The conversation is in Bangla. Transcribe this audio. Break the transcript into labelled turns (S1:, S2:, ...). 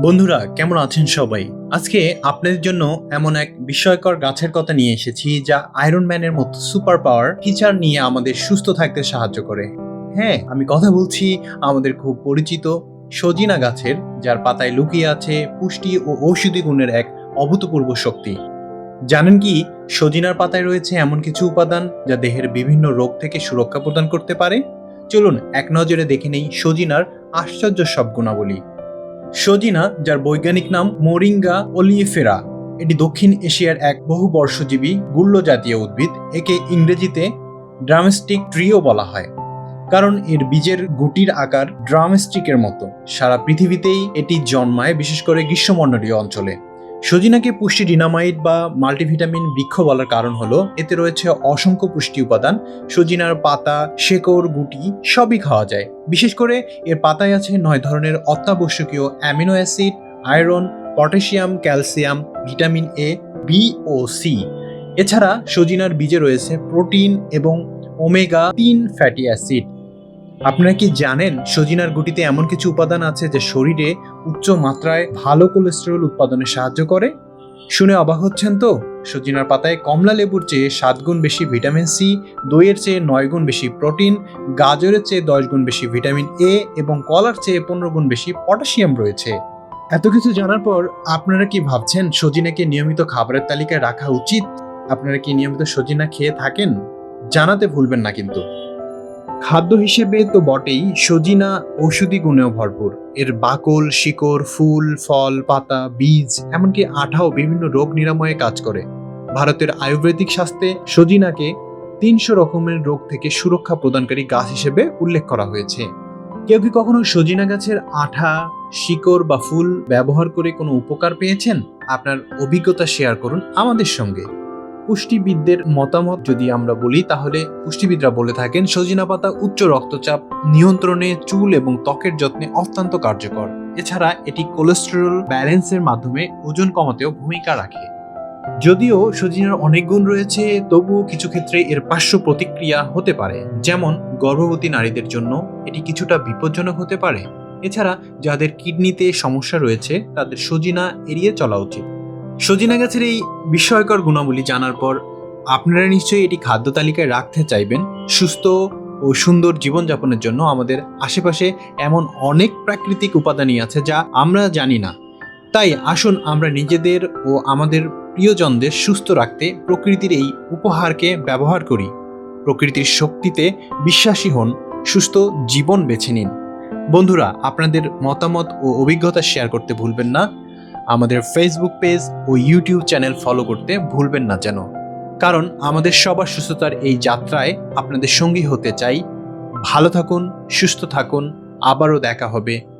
S1: বন্ধুরা, কেমন আছেন সবাই? আজকে আপনাদের জন্য এমন এক বিস্ময়কর গাছের কথা নিয়ে এসেছি যা আয়রন ম্যানের মতো সুপার পাওয়ার ফিচার নিয়ে আমাদের সুস্থ থাকতে সাহায্য করে। হ্যাঁ আমি কথা বলছি আমাদের খুব পরিচিত সজিনা গাছের, যার পাতায় লুকিয়ে আছে পুষ্টি ও ঔষধি গুণের এক অভূতপূর্ব শক্তি। জানেন কি, সজিনার পাতায় রয়েছে এমন কিছু উপাদান যা দেহের বিভিন্ন রোগ থেকে সুরক্ষা প্রদান করতে পারে? চলুন এক নজরে দেখে নেই সজিনার আশ্চর্য সব গুণাবলী। সজিনা, যার বৈজ্ঞানিক নাম মোরিঙ্গা অলিয়েফেরা এটি দক্ষিণ এশিয়ার এক বহু বর্ষজীবী গুল্ল জাতীয় উদ্ভিদ, একে ইংরেজিতে ড্রামস্টিক ট্রিও বলা হয়। কারণ এর বীজের গুটির আকার ড্রামস্টিকের মতো। সারা পৃথিবীতেই এটি জন্মায় বিশেষ করে গ্রীষ্মমণ্ডলীয় অঞ্চলে। সজিনাকে পুষ্টি ডিনামাইট বা মাল্টিভিটামিন বৃক্ষ বলার কারণ হলো, এতে রয়েছে অসংখ্য পুষ্টি উপাদান, সজিনার পাতা, শেকড়, গুটি, সবই খাওয়া যায়। বিশেষ করে এর পাতায় আছে নয় ধরনের অত্যাবশ্যকীয় amino acid, iron, potassium, calcium, vitamin A B O C এছাড়া সজিনার বীজে রয়েছে প্রোটিন এবং ওমেগা তিন ফ্যাটি অ্যাসিড। আপনারা কি জানেন সজিনার গুটিতে এমন কিছু উপাদান আছে যা শরীরে উচ্চ মাত্রায় ভালো কোলেস্টেরল উৎপাদনে সাহায্য করে? শুনে অবাক হচ্ছেন তো? সজিনার পাতায় কমলা লেবুর চেয়ে সাত গুণ বেশি ভিটামিন সি, দইয়ের চেয়ে নয় গুণ বেশি প্রোটিন, গাজরের চেয়ে দশ গুণ বেশি ভিটামিন এ এবং কলার চেয়ে পনেরো গুণ বেশি পটাশিয়াম রয়েছে। এত কিছু জানার পর আপনারা কি ভাবছেন সজিনাকে নিয়মিত খাবারের তালিকায় রাখা উচিত? আপনারা কি নিয়মিত সজিনা খেয়ে থাকেন? জানাতে ভুলবেন না কিন্তু। খাদ্য হিসেবে তো বটেই, সজিনা ঔষধি গুণেও ভরপুর। এর বাকল, শিকড়, ফুল, ফল, পাতা, বীজ, এমনকি আঠাও বিভিন্ন রোগ নিরাময়ে কাজ করে। ভারতের আয়ুর্বেদিক শাস্ত্রে সজিনাকে তিনশো রকমের রোগ থেকে সুরক্ষা প্রদানকারী গাছ হিসেবে উল্লেখ করা হয়েছে। কেউ কি কখনো সজিনা গাছের আঠা, শিকড় বা ফুল ব্যবহার করে কোনো উপকার পেয়েছেন? আপনার অভিজ্ঞতা শেয়ার করুন আমাদের সঙ্গে। পুষ্টিবিদদের মতামত যদি আমরা বলি, তাহলে পুষ্টিবিদরা বলে থাকেন, সজিনা পাতা উচ্চ রক্তচাপ নিয়ন্ত্রণে চুল এবং ত্বকের যত্নে অত্যন্ত কার্যকর। এছাড়া এটি কোলেস্টেরল ব্যালেন্সের মাধ্যমে ওজন কমাতেও ভূমিকা রাখে। যদিও সজিনার অনেক গুণ রয়েছে, তবুও কিছু ক্ষেত্রে এর পার্শ্ব প্রতিক্রিয়া হতে পারে। যেমন, গর্ভবতী নারীদের জন্য এটি কিছুটা বিপজ্জনক হতে পারে। এছাড়া যাদের কিডনিতে সমস্যা রয়েছে, তাদের সজিনা এড়িয়ে চলা উচিত। সজিনা গাছের এই বিস্ময়কর গুণাবলী জানার পর আপনারা নিশ্চয়ই এটি খাদ্য তালিকায় রাখতে চাইবেন। সুস্থ ও সুন্দর জীবনযাপনের জন্য আমাদের আশেপাশে এমন অনেক প্রাকৃতিক উপাদানই আছে যা আমরা জানি না। তাই আসুন আমরা নিজেদের ও আমাদের প্রিয়জনদের সুস্থ রাখতে প্রকৃতির এই উপহারকে ব্যবহার করি। প্রকৃতির শক্তিতে বিশ্বাসী হন, সুস্থ জীবন বেছে নিন। বন্ধুরা, আপনাদের মতামত ও অভিজ্ঞতা শেয়ার করতে ভুলবেন না। আমাদের ফেসবুক পেজ ও ইউটিউব চ্যানেল ফলো করতে ভুলবেন না যেন। কারণ আমাদের সবার সুস্থতার এই যাত্রায় আপনাদের সঙ্গী হতে চাই। ভালো থাকুন, সুস্থ থাকুন, আবারও দেখা হবে।